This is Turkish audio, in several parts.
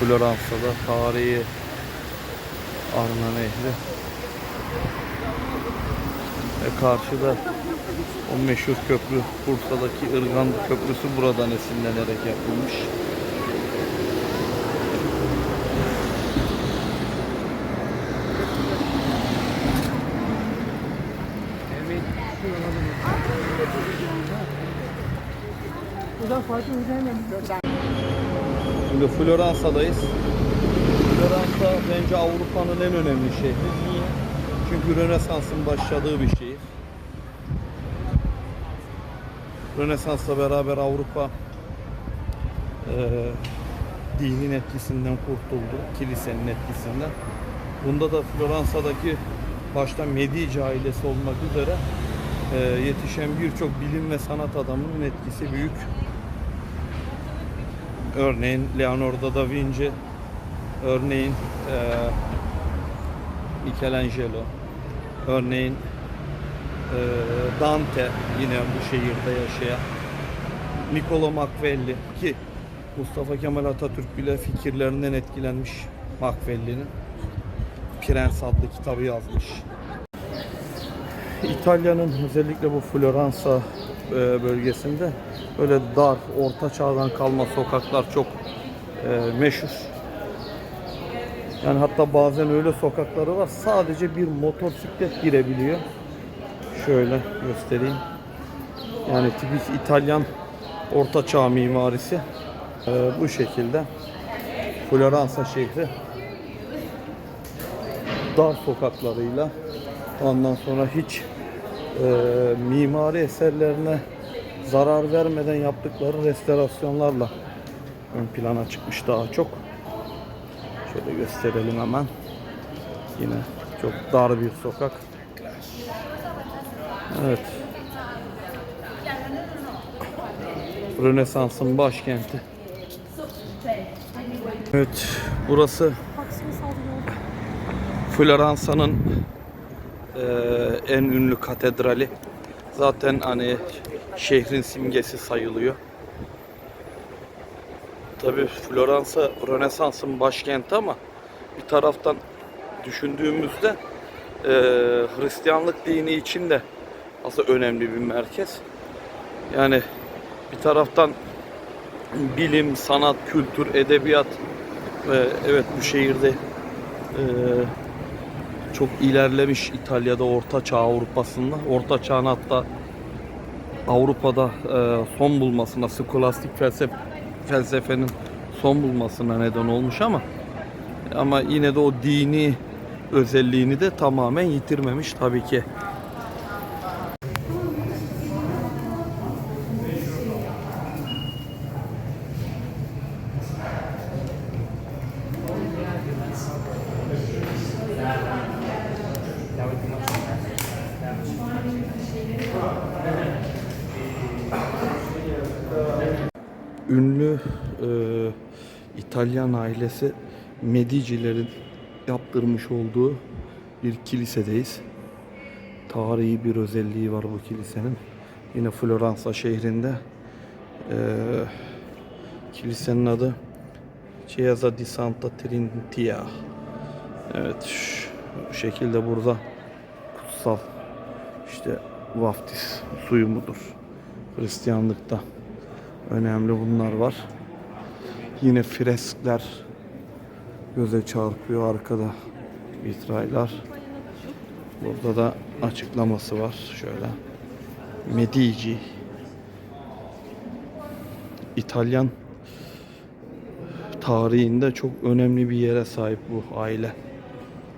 Floransa'da tarihi Arna Nehri. Ve karşıda o meşhur köprü, Bursa'daki Irgandı Köprüsü buradan esinlenerek yapılmış. Şimdi Floransa'dayız. Floransa bence Avrupa'nın en önemli şehri. Niye? Çünkü Rönesans'ın başladığı bir şehir. Rönesans'la beraber Avrupa eee, dinin etkisinden kurtuldu. Kilisenin etkisinden. Bunda da Floransa'daki başta Medici ailesi olmak üzere eee, yetişen birçok bilim ve sanat adamının etkisi büyük. Örneğin Leonardo da Vinci, örneğin eee, Michelangelo, örneğin eee, Dante yine bu şehirde yaşayan, Niccolo Machiavelli ki Mustafa Kemal Atatürk bile fikirlerinden etkilenmiş Machiavelli'nin Prens adlı kitabı yazmış. İtalya'nın özellikle bu Floransa e, bölgesinde böyle dar, orta çağdan kalma sokaklar çok e, meşhur. Yani hatta bazen öyle sokakları var sadece bir motosiklet girebiliyor. Şöyle göstereyim. Yani tipik İtalyan orta çağ mimarisi e, bu şekilde. Floransa şehri dar sokaklarıyla ondan sonra hiç e, mimari eserlerine zarar vermeden yaptıkları restorasyonlarla ön plana çıkmış daha çok. Şöyle gösterelim hemen. Yine çok dar bir sokak. Evet. Rönesans'ın başkenti. Evet, burası Floransa'nın eee, en ünlü katedrali. Zaten hani şehrin simgesi sayılıyor. Tabii Floransa Rönesans'ın başkenti ama bir taraftan düşündüğümüzde eee, Hristiyanlık dini için de aslında önemli bir merkez. Yani bir taraftan bilim, sanat, kültür, edebiyat ve evet bu şehirde eee, çok ilerlemiş İtalya'da Orta Çağ Avrupa'sında. Orta Çağ'ın hatta Avrupa'da eee, son bulmasına, skolastik felsefe, felsefenin son bulmasına neden olmuş ama ama yine de o dini özelliğini de tamamen yitirmemiş tabii ki. Ünlü e, İtalyan ailesi Medici'lerin yaptırmış olduğu bir kilisedeyiz. Tarihi bir özelliği var bu kilisenin. Yine Floransa şehrinde. E, kilisenin adı Chiesa di Santa Trinita. Evet, bu şekilde burada kutsal işte vaftiz suyu mudur Hristiyanlıkta önemli bunlar var. Yine freskler göze çarpıyor arkada vitraylar. Burada da açıklaması var şöyle. Medici İtalyan tarihinde çok önemli bir yere sahip bu aile.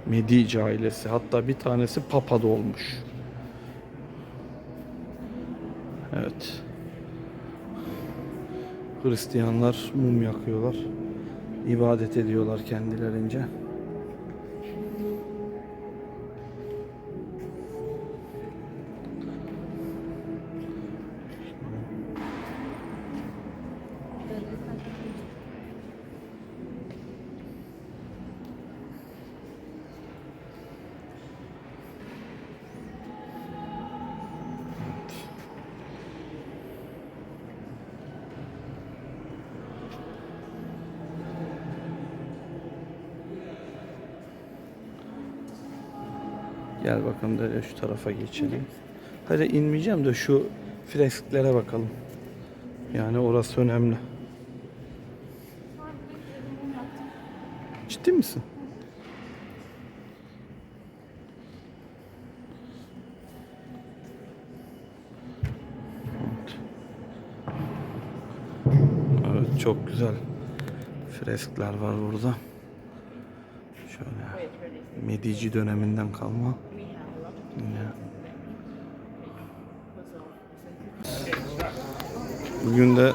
Medici ailesi. Hatta bir tanesi Papa da olmuş. Evet. Hristiyanlar mum yakıyorlar. İbadet ediyorlar kendilerince. Gel bakalım da şu tarafa geçelim. Hadi inmeyeceğim de şu fresklere bakalım. Yani orası önemli. Ciddi misin? Evet çok güzel freskler var burada. Şöyle Medici döneminden kalma. Yine. Bugün de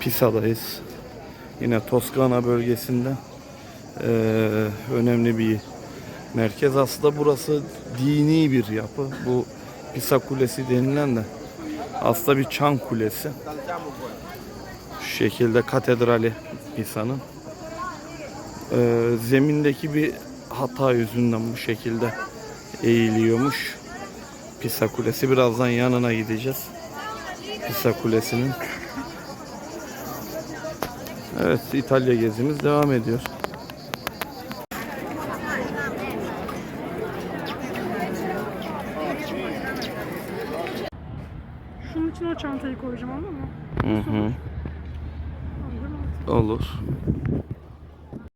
Pisa'dayız. Yine Toskana bölgesinde eee, önemli bir merkez. Aslında burası dini bir yapı. Bu Pisa Kulesi denilen de aslında bir çan kulesi. Şu şekilde katedrali Pisa'nın. Eee, zemindeki bir hata yüzünden bu şekilde eğiliyormuş. Pisa Kulesi. Birazdan yanına gideceğiz. Pisa Kulesi'nin. Evet İtalya gezimiz devam ediyor. Şunun için o çantayı koyacağım anladın mı? Hı hı. Olur.